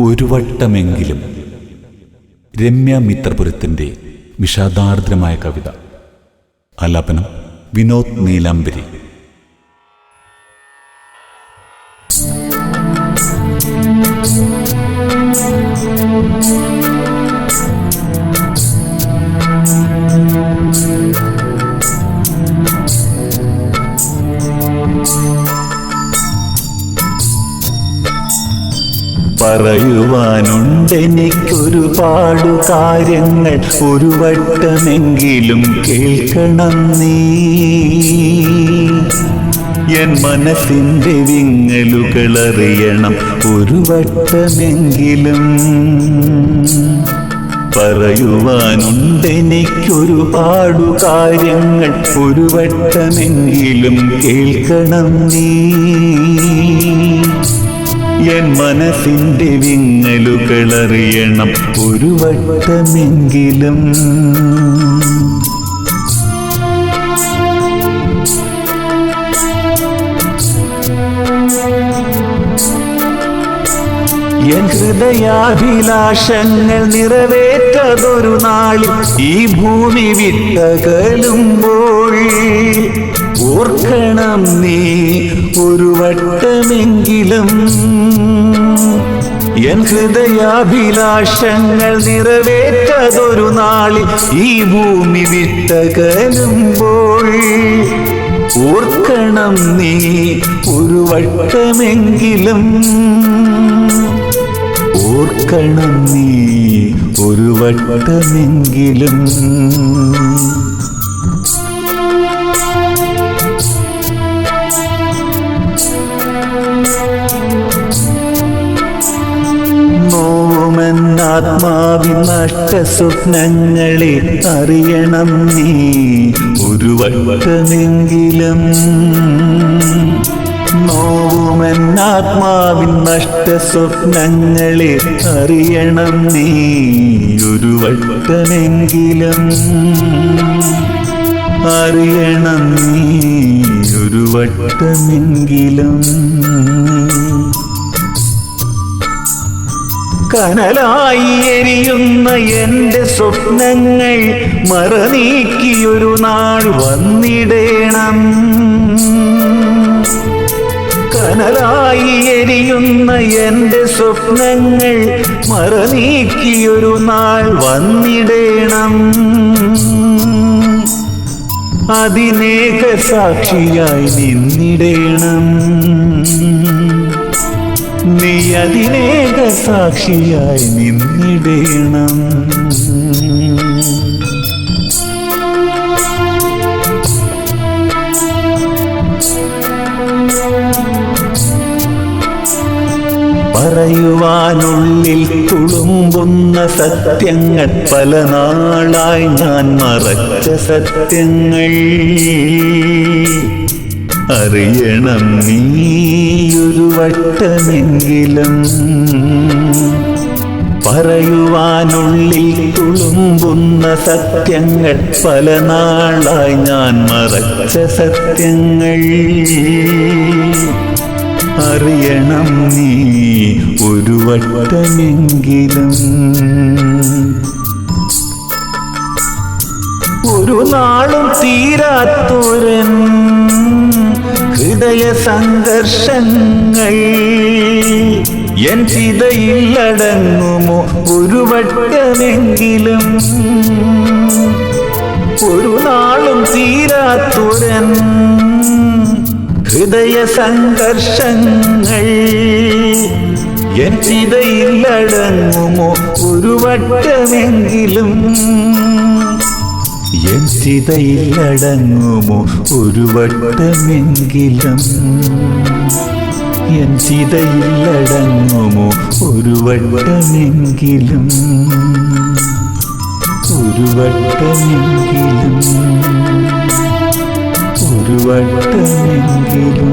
ഒരു വട്ടമെങ്കിലും. രമ്യ മിത്രപുരത്തിന്റെ വിഷാദാർദ്രമായ കവിത. ആലാപനം വിനോദ് നീലാംബരി. പറയുവാനുണ്ടെനിക്കൊരുപാടു കാര്യങ്ങൾ ഒരു വട്ടമെങ്കിലും കേൾക്കണം നീ. എൻ മനസ്സിന്റെ വിങ്ങലുകൾ അറിയണം ഒരു വട്ടമെങ്കിലും. പറയുവാനുണ്ടെനിക്കൊരുപാടു കാര്യങ്ങൾ ഒരു വട്ടമെങ്കിലും കേൾക്കണം നീ. എൻ മനസ്സിന്റെ വിങ്ങലുകളറിയണം ഒരു വട്ടമെങ്കിലും. എൻ ഹൃദയാഭിലാഷങ്ങൾ നിറവേറ്റതൊരു നാളിൽ ഈ ഭൂമി വിട്ടകലുമ്പോൾ ഓർക്കണം നീ ഒരു വട്ടമെങ്കിലും. എൻ ഹൃദയാഭിലാഷങ്ങൾ നിറവേറ്റതൊരു നാളിൽ ഈ ഭൂമി വിട്ടകലുമ്പോൾ. ഓർക്കണം നീ ഒരു വട്ടമെങ്കിലും. ഓർക്കണം നീ ഒരു വട്ടമെങ്കിലും. നഷ്ട സ്വപ്നങ്ങളെ അറിയണം നീ. ഒരു വട്ടമെങ്കിലും നോവുമെന്നാത്മാവിൻ നഷ്ട സ്വപ്നങ്ങളെ അറിയണം നീ. ഒരു വട്ടമെങ്കിലും അറിയണം നീ. ഒരു വട്ടമെങ്കിലും കനലായി എരിയുന്ന എന്റെ സ്വപ്നങ്ങൾ മറനീക്കിയൊരു നാൾ വന്നിടേണം. കനലായി എരിയുന്ന എന്റെ സ്വപ്നങ്ങൾ മറനീക്കിയൊരു നാൾ വന്നിടേണം. അതിനേക സാക്ഷിയായി നിന്നിടേണം. നീ അതിനേക സാക്ഷിയായി നിന്നിടേണം. പറയുവാനുള്ളിൽ തുളുമ്പുന്ന സത്യങ്ങൾ പല നാളായി ഞാൻ മറച്ച സത്യങ്ങൾ. അറിയണം നീയൊരു വട്ടമെങ്കിലും. പറയുവാനുള്ളിൽ തുളുമ്പുന്ന സത്യങ്ങൾ പല നാളായി ഞാൻ മറച്ച സത്യങ്ങൾ. അറിയണം നീ ഒരു വട്ടമെങ്കിലും. ഒരു നാളും തീരാത്തൊരൻ ഹൃദയ സംഘർഷങ്ങൾ എൻ ചിതയിലടങ്ങുമോ? ഒരു വട്ടമെങ്കിലും ഒരു നാളും തീരാത്തൊരൻ ഹൃദയ സംഘർഷങ്ങൾ എൻ ചിതയിലടങ്ങുമോ? ഒരു വട്ടമെങ്കിലും എൻ ഒരു വട്ടമെങ്കിലും? എൻ ചിതയിലടങ്ങുമോ ഒരു വട്ടമെങ്കിലും? ഒരു വട്ടമെങ്കിലും? ഒരു വട്ടമെങ്കിലും?